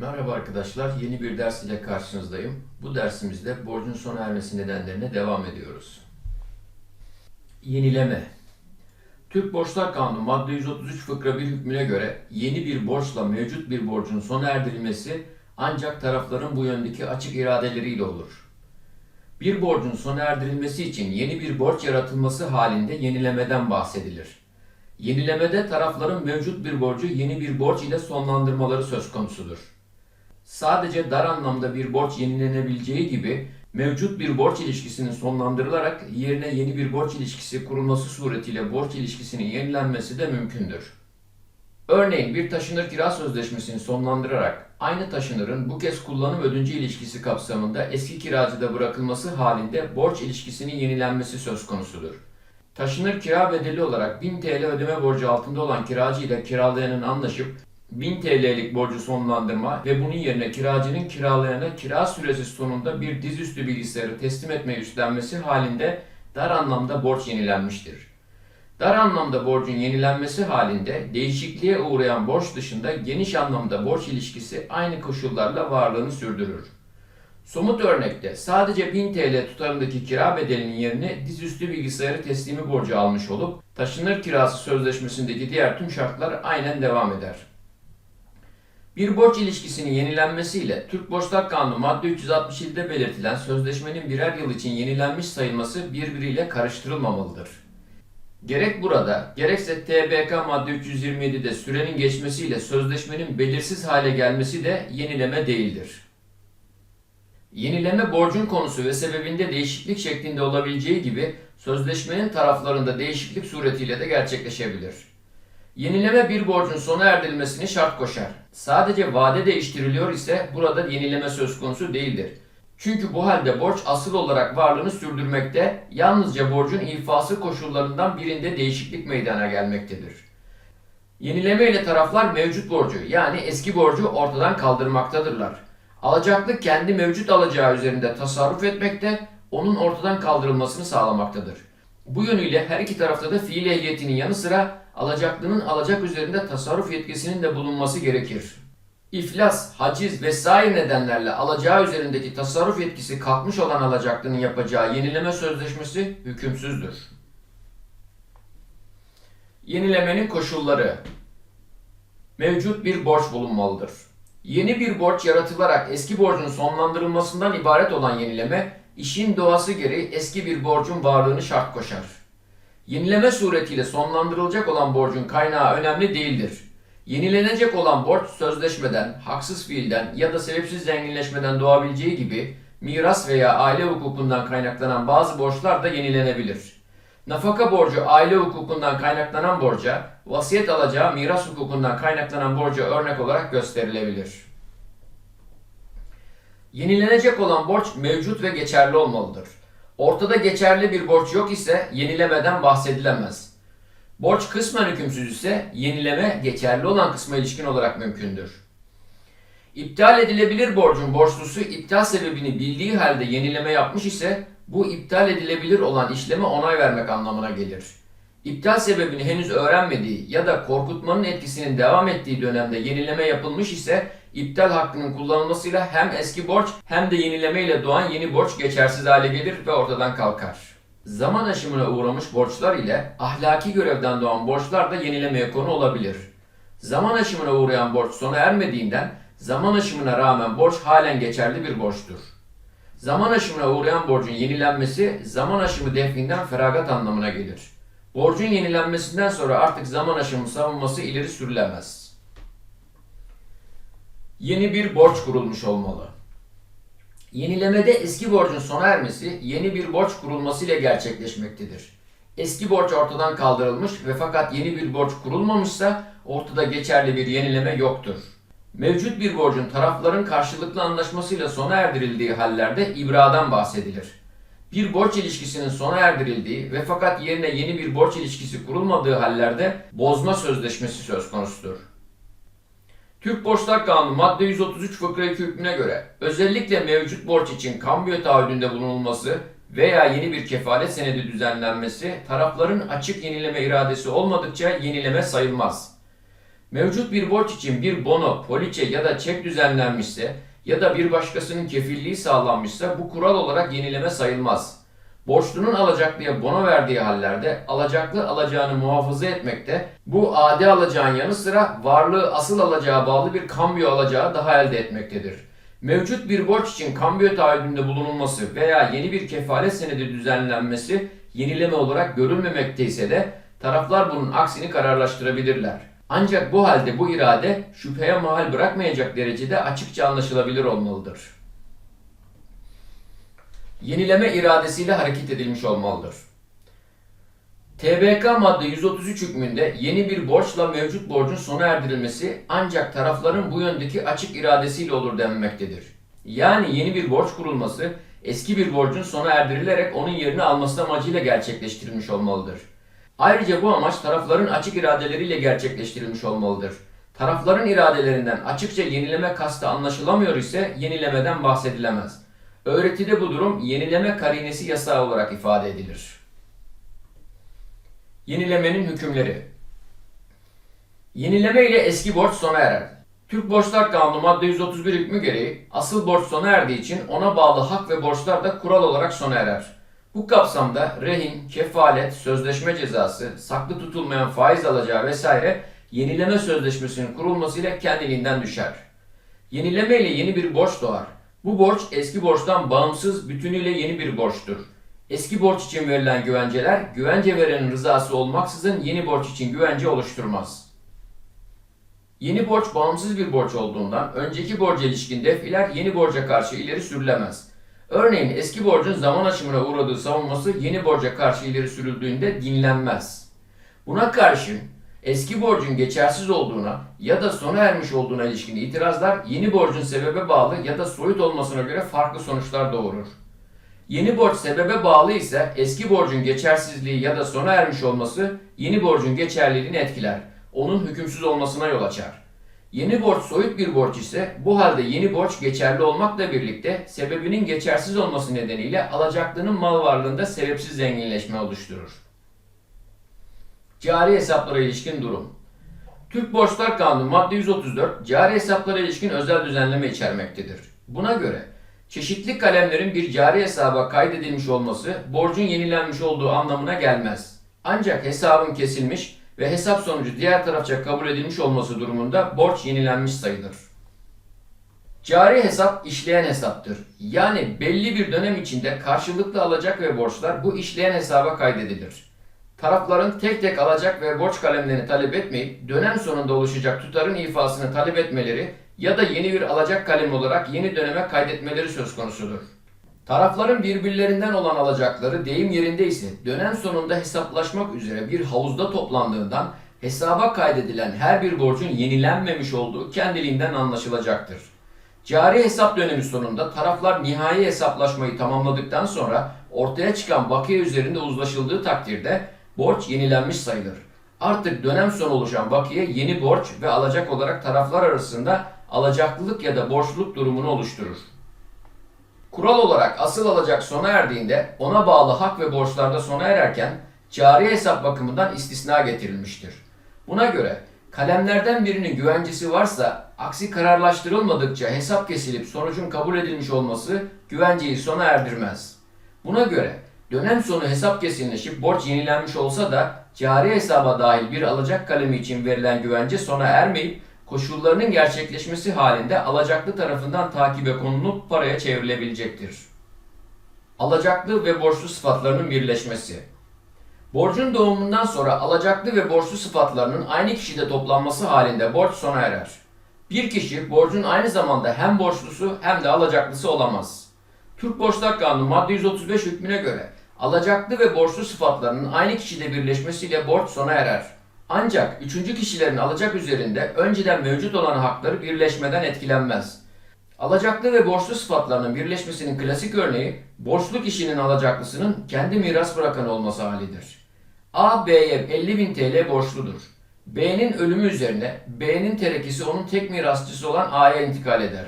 Merhaba arkadaşlar, yeni bir ders ile karşınızdayım. Bu dersimizde borcun sona ermesi nedenlerine devam ediyoruz. Yenileme Türk Borçlar Kanunu madde 133 fıkra 1 hükmüne göre yeni bir borçla mevcut bir borcun sona erdirilmesi ancak tarafların bu yöndeki açık iradeleriyle olur. Bir borcun sona erdirilmesi için yeni bir borç yaratılması halinde yenilemeden bahsedilir. Yenilemede tarafların mevcut bir borcu yeni bir borç ile sonlandırmaları söz konusudur. Sadece dar anlamda bir borç yenilenebileceği gibi mevcut bir borç ilişkisinin sonlandırılarak yerine yeni bir borç ilişkisi kurulması suretiyle borç ilişkisinin yenilenmesi de mümkündür. Örneğin bir taşınır kira sözleşmesini sonlandırarak aynı taşınırın bu kez kullanım ödünce ilişkisi kapsamında eski kiracıda bırakılması halinde borç ilişkisinin yenilenmesi söz konusudur. Taşınır kira bedeli olarak 1000 TL ödeme borcu altında olan kiracı ile kiralayanın anlaşıp 1000 TL'lik borcu sonlandırma ve bunun yerine kiracının kiralayana kira süresi sonunda bir dizüstü bilgisayarı teslim etmeyi üstlenmesi halinde dar anlamda borç yenilenmiştir. Dar anlamda borcun yenilenmesi halinde değişikliğe uğrayan borç dışında geniş anlamda borç ilişkisi aynı koşullarla varlığını sürdürür. Somut örnekte sadece 1000 TL tutarındaki kira bedelinin yerine dizüstü bilgisayarı teslimi borcu almış olup taşınır kirası sözleşmesindeki diğer tüm şartlar aynen devam eder. Bir borç ilişkisinin yenilenmesiyle Türk Borçlar Kanunu madde 367'de belirtilen sözleşmenin birer yıl için yenilenmiş sayılması birbiriyle karıştırılmamalıdır. Gerek burada, gerekse TBK madde 327'de sürenin geçmesiyle sözleşmenin belirsiz hale gelmesi de yenileme değildir. Yenileme borcun konusu ve sebebinde değişiklik şeklinde olabileceği gibi sözleşmenin taraflarında değişiklik suretiyle de gerçekleşebilir. Yenileme bir borcun sona erdirilmesini şart koşar. Sadece vade değiştiriliyor ise burada yenileme söz konusu değildir. Çünkü bu halde borç asıl olarak varlığını sürdürmekte, yalnızca borcun ifası koşullarından birinde değişiklik meydana gelmektedir. Yenileme ile taraflar mevcut borcu yani eski borcu ortadan kaldırmaktadırlar. Alacaklı kendi mevcut alacağı üzerinde tasarruf etmekte, onun ortadan kaldırılmasını sağlamaktadır. Bu yönüyle her iki tarafta da fiil ehliyetinin yanı sıra alacaklının alacak üzerinde tasarruf yetkisinin de bulunması gerekir. İflas, haciz vesaire nedenlerle alacağı üzerindeki tasarruf yetkisi kalkmış olan alacaklının yapacağı yenileme sözleşmesi hükümsüzdür. Yenilemenin koşulları Mevcut bir borç bulunmalıdır. Yeni bir borç yaratılarak eski borcun sonlandırılmasından ibaret olan yenileme, işin doğası gereği eski bir borcun varlığını şart koşar. Yenileme suretiyle sonlandırılacak olan borcun kaynağı önemli değildir. Yenilenecek olan borç sözleşmeden, haksız fiilden ya da sebepsiz zenginleşmeden doğabileceği gibi miras veya aile hukukundan kaynaklanan bazı borçlar da yenilenebilir. Nafaka borcu aile hukukundan kaynaklanan borca, vasiyet alacağı miras hukukundan kaynaklanan borca örnek olarak gösterilebilir. Yenilenecek olan borç mevcut ve geçerli olmalıdır. Ortada geçerli bir borç yok ise yenilemeden bahsedilemez. Borç kısmen hükümsüz ise yenileme geçerli olan kısma ilişkin olarak mümkündür. İptal edilebilir borcun borçlusu iptal sebebini bildiği halde yenileme yapmış ise bu iptal edilebilir olan işleme onay vermek anlamına gelir. İptal sebebini henüz öğrenmediği ya da korkutmanın etkisinin devam ettiği dönemde yenileme yapılmış ise iptal hakkının kullanılmasıyla hem eski borç hem de yenileme ile doğan yeni borç geçersiz hale gelir ve ortadan kalkar. Zaman aşımına uğramış borçlar ile ahlaki görevden doğan borçlar da yenilemeye konu olabilir. Zaman aşımına uğrayan borç sona ermediğinden zaman aşımına rağmen borç halen geçerli bir borçtur. Zaman aşımına uğrayan borcun yenilenmesi zaman aşımı defninden feragat anlamına gelir. Borcun yenilenmesinden sonra artık zaman aşımı savunması ileri sürülemez. Yeni bir borç kurulmuş olmalı. Yenilemede eski borcun sona ermesi yeni bir borç kurulması ile gerçekleşmektedir. Eski borç ortadan kaldırılmış ve fakat yeni bir borç kurulmamışsa ortada geçerli bir yenileme yoktur. Mevcut bir borcun tarafların karşılıklı anlaşmasıyla sona erdirildiği hallerde ibradan bahsedilir. Bir borç ilişkisinin sona erdirildiği ve fakat yerine yeni bir borç ilişkisi kurulmadığı hallerde bozma sözleşmesi söz konusudur. Türk Borçlar Kanunu madde 133 fıkra 2 hükmüne göre özellikle mevcut borç için kambiyo taahhüdünde bulunulması veya yeni bir kefalet senedi düzenlenmesi tarafların açık yenileme iradesi olmadıkça yenileme sayılmaz. Mevcut bir borç için bir bono, poliçe ya da çek düzenlenmişse ya da bir başkasının kefilliği sağlanmışsa bu kural olarak yenileme sayılmaz. Borçlunun alacaklıya bono verdiği hallerde alacaklı alacağını muhafaza etmekte, bu adi alacağın yanı sıra varlığı asıl alacağı bağlı bir kambiyo alacağı daha elde etmektedir. Mevcut bir borç için kambiyo taahhüdünde bulunulması veya yeni bir kefalet senedi düzenlenmesi yenileme olarak görülmemekte ise de taraflar bunun aksini kararlaştırabilirler. Ancak bu halde bu irade şüpheye mahal bırakmayacak derecede açıkça anlaşılabilir olmalıdır. Yenileme iradesiyle hareket edilmiş olmalıdır. TBK madde 133 hükmünde yeni bir borçla mevcut borcun sona erdirilmesi ancak tarafların bu yöndeki açık iradesiyle olur denmektedir. Yani yeni bir borç kurulması eski bir borcun sona erdirilerek onun yerini alması amacıyla gerçekleştirilmiş olmalıdır. Ayrıca bu amaç tarafların açık iradeleriyle gerçekleştirilmiş olmalıdır. Tarafların iradelerinden açıkça yenileme kastı anlaşılamıyor ise yenilemeden bahsedilemez. Öğretide bu durum yenileme karinesi yasağı olarak ifade edilir. Yenilemenin hükümleri Yenileme ile eski borç sona erer. Türk Borçlar Kanunu madde 131 hükmü gereği asıl borç sona erdiği için ona bağlı hak ve borçlar da kural olarak sona erer. Bu kapsamda rehin, kefalet, sözleşme cezası, saklı tutulmayan faiz alacağı vesaire yenileme sözleşmesinin kurulmasıyla kendiliğinden düşer. Yenileme ile yeni bir borç doğar. Bu borç eski borçtan bağımsız bütünüyle yeni bir borçtur. Eski borç için verilen güvenceler güvence verenin rızası olmaksızın yeni borç için güvence oluşturmaz. Yeni borç bağımsız bir borç olduğundan önceki borca ilişkin defiler yeni borca karşı ileri sürülemez. Örneğin eski borcun zaman aşımına uğradığı savunması yeni borca karşı ileri sürüldüğünde dinlenmez. Buna karşın eski borcun geçersiz olduğuna ya da sona ermiş olduğuna ilişkin itirazlar yeni borcun sebebe bağlı ya da soyut olmasına göre farklı sonuçlar doğurur. Yeni borç sebebe bağlı ise eski borcun geçersizliği ya da sona ermiş olması yeni borcun geçerliliğini etkiler. Onun hükümsüz olmasına yol açar. Yeni borç soyut bir borç ise bu halde yeni borç geçerli olmakla birlikte sebebinin geçersiz olması nedeniyle alacaklının mal varlığında sebepsiz zenginleşme oluşturur. Cari hesaplara ilişkin durum. Türk Borçlar Kanunu madde 134 cari hesaplara ilişkin özel düzenleme içermektedir. Buna göre çeşitli kalemlerin bir cari hesaba kaydedilmiş olması borcun yenilenmiş olduğu anlamına gelmez. Ancak hesabın kesilmiş ve hesap sonucu diğer tarafça kabul edilmiş olması durumunda borç yenilenmiş sayılır. Cari hesap işleyen hesaptır. Yani belli bir dönem içinde karşılıklı alacak ve borçlar bu işleyen hesaba kaydedilir. Tarafların tek tek alacak ve borç kalemlerini talep etmeyip dönem sonunda oluşacak tutarın ifasını talep etmeleri ya da yeni bir alacak kalem olarak yeni döneme kaydetmeleri söz konusudur. Tarafların birbirlerinden olan alacakları deyim yerinde ise dönem sonunda hesaplaşmak üzere bir havuzda toplandığından hesaba kaydedilen her bir borcun yenilenmemiş olduğu kendiliğinden anlaşılacaktır. Cari hesap dönemi sonunda taraflar nihai hesaplaşmayı tamamladıktan sonra ortaya çıkan bakiye üzerinde uzlaşıldığı takdirde borç yenilenmiş sayılır. Artık dönem sonu oluşan bakiye yeni borç ve alacak olarak taraflar arasında alacaklılık ya da borçluluk durumunu oluşturur. Kural olarak asıl alacak sona erdiğinde ona bağlı hak ve borçlarda sona ererken cari hesap bakımından istisna getirilmiştir. Buna göre kalemlerden birinin güvencesi varsa aksi kararlaştırılmadıkça hesap kesilip sonucun kabul edilmiş olması güvenceyi sona erdirmez. Buna göre dönem sonu hesap kesinleşip borç yenilenmiş olsa da cari hesaba dahil bir alacak kalemi için verilen güvence sona ermeyip koşullarının gerçekleşmesi halinde alacaklı tarafından takibe konulup paraya çevrilebilecektir. Alacaklı ve borçlu sıfatlarının birleşmesi. Borcun doğumundan sonra alacaklı ve borçlu sıfatlarının aynı kişide toplanması halinde borç sona erer. Bir kişi borcun aynı zamanda hem borçlusu hem de alacaklısı olamaz. Türk Borçlar Kanunu madde 135 hükmüne göre alacaklı ve borçlu sıfatlarının aynı kişide birleşmesiyle borç sona erer. Ancak üçüncü kişilerin alacak üzerinde önceden mevcut olan hakları birleşmeden etkilenmez. Alacaklı ve borçlu sıfatlarının birleşmesinin klasik örneği borçlu kişinin alacaklısının kendi miras bırakan olması halidir. A, B'ye 50.000 TL borçludur. B'nin ölümü üzerine B'nin terekisi onun tek mirasçısı olan A'ya intikal eder.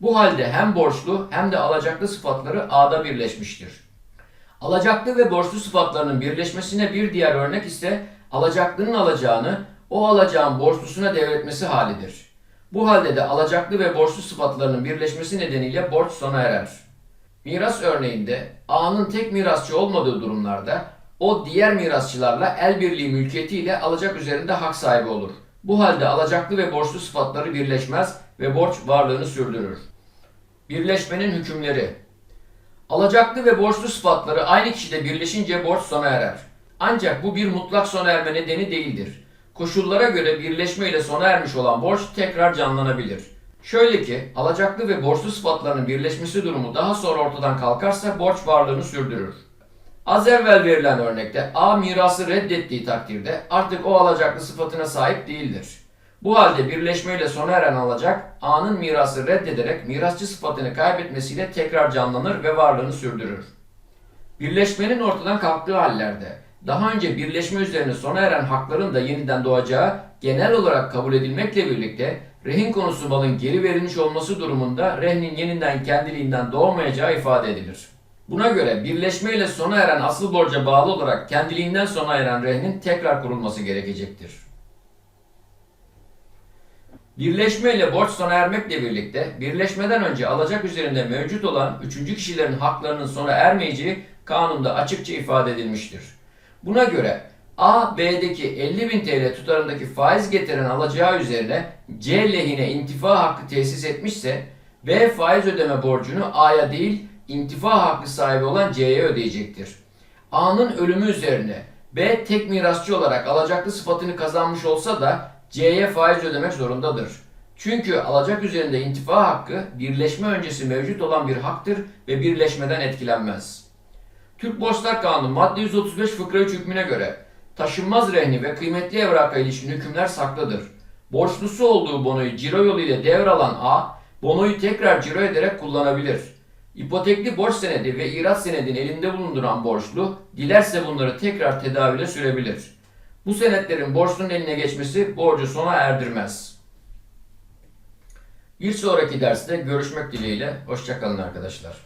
Bu halde hem borçlu hem de alacaklı sıfatları A'da birleşmiştir. Alacaklı ve borçlu sıfatlarının birleşmesine bir diğer örnek ise alacaklının alacağını o alacağın borçlusuna devretmesi halidir. Bu halde de alacaklı ve borçlu sıfatlarının birleşmesi nedeniyle borç sona erer. Miras örneğinde A'nın tek mirasçı olmadığı durumlarda o diğer mirasçılarla el birliği mülkiyetiyle alacak üzerinde hak sahibi olur. Bu halde alacaklı ve borçlu sıfatları birleşmez ve borç varlığını sürdürür. Birleşmenin hükümleri Alacaklı ve borçlu sıfatları aynı kişide birleşince borç sona erer. Ancak bu bir mutlak sona erme nedeni değildir. Koşullara göre birleşme ile sona ermiş olan borç tekrar canlanabilir. Şöyle ki, alacaklı ve borçlu sıfatlarının birleşmesi durumu daha sonra ortadan kalkarsa borç varlığını sürdürür. Az evvel verilen örnekte A mirası reddettiği takdirde artık o alacaklı sıfatına sahip değildir. Bu halde birleşmeyle sona eren alacak A'nın mirası reddederek mirasçı sıfatını kaybetmesiyle tekrar canlanır ve varlığını sürdürür. Birleşmenin ortadan kalktığı hallerde daha önce birleşme üzerine sona eren hakların da yeniden doğacağı genel olarak kabul edilmekle birlikte rehin konusu malın geri verilmiş olması durumunda rehnin yeniden kendiliğinden doğmayacağı ifade edilir. Buna göre birleşme ile sona eren asıl borca bağlı olarak kendiliğinden sona eren rehnin tekrar kurulması gerekecektir. Birleşme ile borç sona ermekle birlikte birleşmeden önce alacak üzerinde mevcut olan üçüncü kişilerin haklarının sona ermeyeceği kanunda açıkça ifade edilmiştir. Buna göre A, B'deki 50.000 TL tutarındaki faiz getiren alacağı üzerine C lehine intifa hakkı tesis etmişse B faiz ödeme borcunu A'ya değil intifa hakkı sahibi olan C'ye ödeyecektir. A'nın ölümü üzerine B tek mirasçı olarak alacaklı sıfatını kazanmış olsa da C'ye faiz ödemek zorundadır. Çünkü alacak üzerinde intifa hakkı birleşme öncesi mevcut olan bir haktır ve birleşmeden etkilenmez. Türk Borçlar Kanunu madde 135 fıkra 3 hükmüne göre taşınmaz rehni ve kıymetli evraka ilişkin hükümler saklıdır. Borçlusu olduğu bonoyu ciro yoluyla devralan A, bonoyu tekrar ciro ederek kullanabilir. İpotekli borç senedi ve irat senedini elinde bulunduran borçlu, dilerse bunları tekrar tedavüle sürebilir. Bu senetlerin borçlunun eline geçmesi borcu sona erdirmez. Bir sonraki derste görüşmek dileğiyle, hoşçakalın arkadaşlar.